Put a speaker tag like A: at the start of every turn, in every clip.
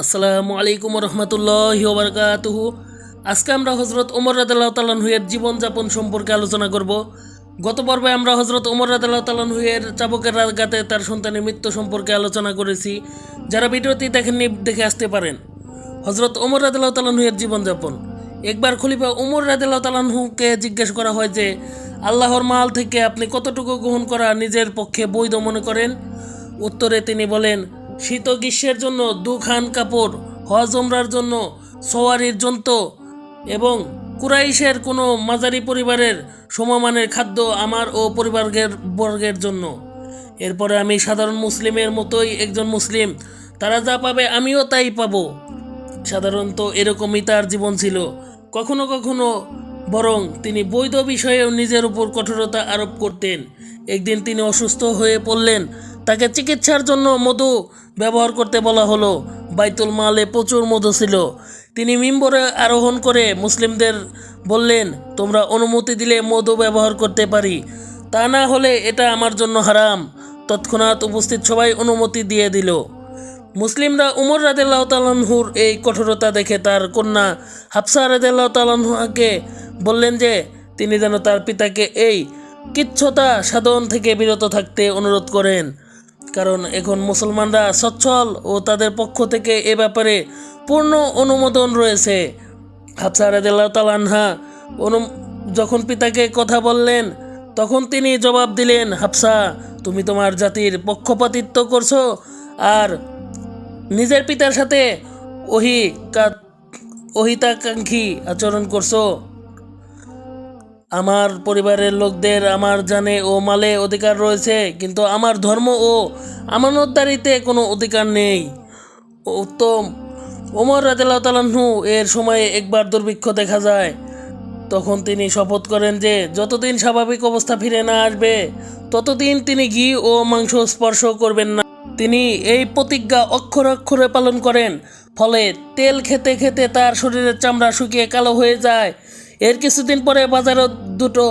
A: আসসালামু আলাইকুম রহমতুল্লাহ ওবরকাতুহু। আজকে আমরা হজরত ওমর রাদাল্লাহ তালানহুয়ের জীবনযাপন সম্পর্কে আলোচনা করব। গত পর্বে আমরা হজরত ওমর রাদাল্লাহ তালানহুয়ের চাবকের রাগাতে তার সন্তানের মৃত্যু সম্পর্কে আলোচনা করেছি। যারা ভিডিওটি দেখেননি, দেখে আসতে পারেন। হজরত ওমর রাদাল্লাহ তালানহুয়ের জীবনযাপন। একবার খলিফা ওমর রাদাল্লাহ তালানহুকে জিজ্ঞেস করা হয় যে, আল্লাহর মাল থেকে আপনি কতটুকু গ্রহণ করা নিজের পক্ষে বৈধ মনে করেন? উত্তরে তিনি বলেন শীত গ্রীষ্মের জন্য দুখান কাপড়, হজ ওমরার জন্য সওয়ারির যন্ত্র এবং কুরাইশের কোনো মাজারি পরিবারের সমমানের খাদ্য আমার ও পরিবারের বর্গের জন্য। এরপরে আমি সাধারণ মুসলিমের মতোই একজন মুসলিম, তারা যা পাবে আমিও তাই পাবো। সাধারণত এরকমই তার জীবন ছিল। কখনো কখনো বরং তিনি বৈধ বিষয়েও নিজের উপর কঠোরতা আরোপ করতেন। একদিন তিনি অসুস্থ হয়ে পড়লেন তাকে চিকিৎসার জন্য মধু ব্যবহার করতে বলা হলো। বাইতুল মালে প্রচুর মধু ছিল। তিনি মিম্বরে আরোহণ করে মুসলিমদের বললেন, তোমরা অনুমতি দিলে মধু ব্যবহার করতে পারি। তা না হলে এটা আমার জন্য হারাম। তৎক্ষণাৎ উপস্থিত সবাই অনুমতি দিয়ে দিল। মুসলিমরা উমর রাদেল্লাহ তালানহুর এই কঠোরতা দেখে তার কন্যা হাফসা রাদেল্লাহ বললেন যে, তিনি যেন তার পিতাকে এই কিচ্ছতা সাধন থেকে বিরত থাকতে অনুরোধ করেন। কারণ এখন মুসলমানরা সচ্ছল ও তাদের পক্ষ থেকে এ ব্যাপারে পূর্ণ অনুমোদন রয়েছে। হাফসা রাদেল্লাহ তালানহা অনু, যখন পিতাকে কথা বললেন, তখন তিনি জবাব দিলেন, হাফসা, তুমি তোমার জাতির পক্ষপাতিত্ব করছ আর নিজের পিতার সাথে কা- অহিতাকাঙ্ক্ষী আচরণ করছ। আমার পরিবারের লোকদের আমার জানে ও মালে অধিকার রয়েছে, কিন্তু আমার ধর্ম ও আমানতদারিতে কোনো অধিকার নেই। উত্তম। ওমর রাজু এর সময়ে একবার দুর্ভিক্ষ দেখা যায়। তখন তিনি শপথ করেন যে, যতদিন স্বাভাবিক অবস্থা ফিরে না আসবে, ততদিন তিনি ঘি ও মাংস স্পর্শ করবেন না। তিনি এই প্রতিজ্ঞা অক্ষর অক্ষরে পালন করেন, ফলে তেল খেতে খেতে তার শরীরের চামড়া শুকিয়ে কালো হয়ে যায়। এর কিছুদিন পরে বাজারে দুটো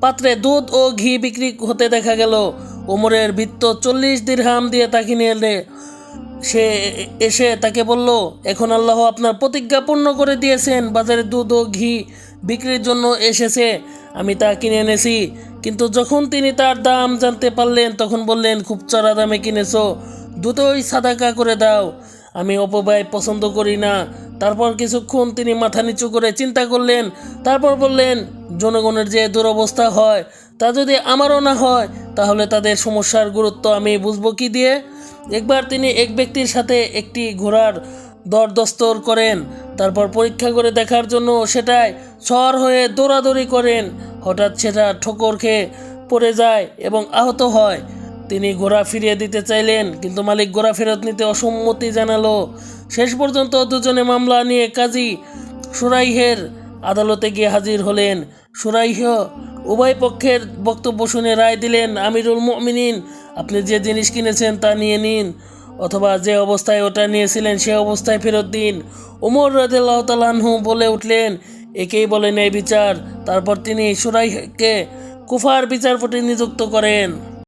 A: পাত্রে দুধ ও ঘি বিক্রি হতে দেখা গেল। ওমরের বৃত্ত চল্লিশ দিরহাম দিয়ে তাকে নিয়ে এলে। সে এসে তাকে বলল, এখন আল্লাহ আপনার প্রতিজ্ঞা পূর্ণ করে দিয়েছেন। বাজারে দুধ ও ঘি বিক্রির জন্য এসেছে। আমি তা কিনে এনেছি। কিন্তু যখন তিনি তার দাম জানতে পারলেন, তখন বললেন, খুব চড়া দামে কিনেছ। দুটোই সাদাকা করে দাও। আমি অপব্যয় পছন্দ করি না। তারপর কিছুক্ষণ তিনি মাথা নিচু করে চিন্তা করলেন। তারপর বললেন, জনগণের যে দুরবস্থা হয়, তা যদি আমারও না হয়, তাহলে তাদের সমস্যার গুরুত্ব আমি বুঝব কি দিয়ে? একবার তিনি এক ব্যক্তির সাথে একটি ঘোড়ার দরদস্তর করেন। তারপর পরীক্ষা করে দেখার জন্য সেটাই সর হয়ে দৌড়াদৌড়ি করেন। হঠাৎ সেটা ঠোকর খেয়ে পড়ে যায় এবং আহত হয়। তিনি ঘোড়া ফিরিয়ে দিতে চাইলেন, কিন্তু মালিক ঘোড়া ফেরত নিতে অসম্মতি জানালো। শেষ পর্যন্ত দুজনে মামলা নিয়ে কাজী সুরাইহের আদালতে গিয়ে হাজির হলেন। সুরাইহ উভয় পক্ষের বক্তব্য শুনে রায় দিলেন, আমিরুল মুমিনিন, আপনি যে জিনিস কিনেছেন তা নিয়ে নিন, অথবা যে অবস্থায় ওটা নিয়েছিলেন সে অবস্থায় ফেরত দিন। রাদিল্লাহ তালানহু বলে উঠলেন, একেই বলে ন্যায় বিচার। তারপর তিনি সুরাইহকে কুফার বিচারপতি নিযুক্ত করেন।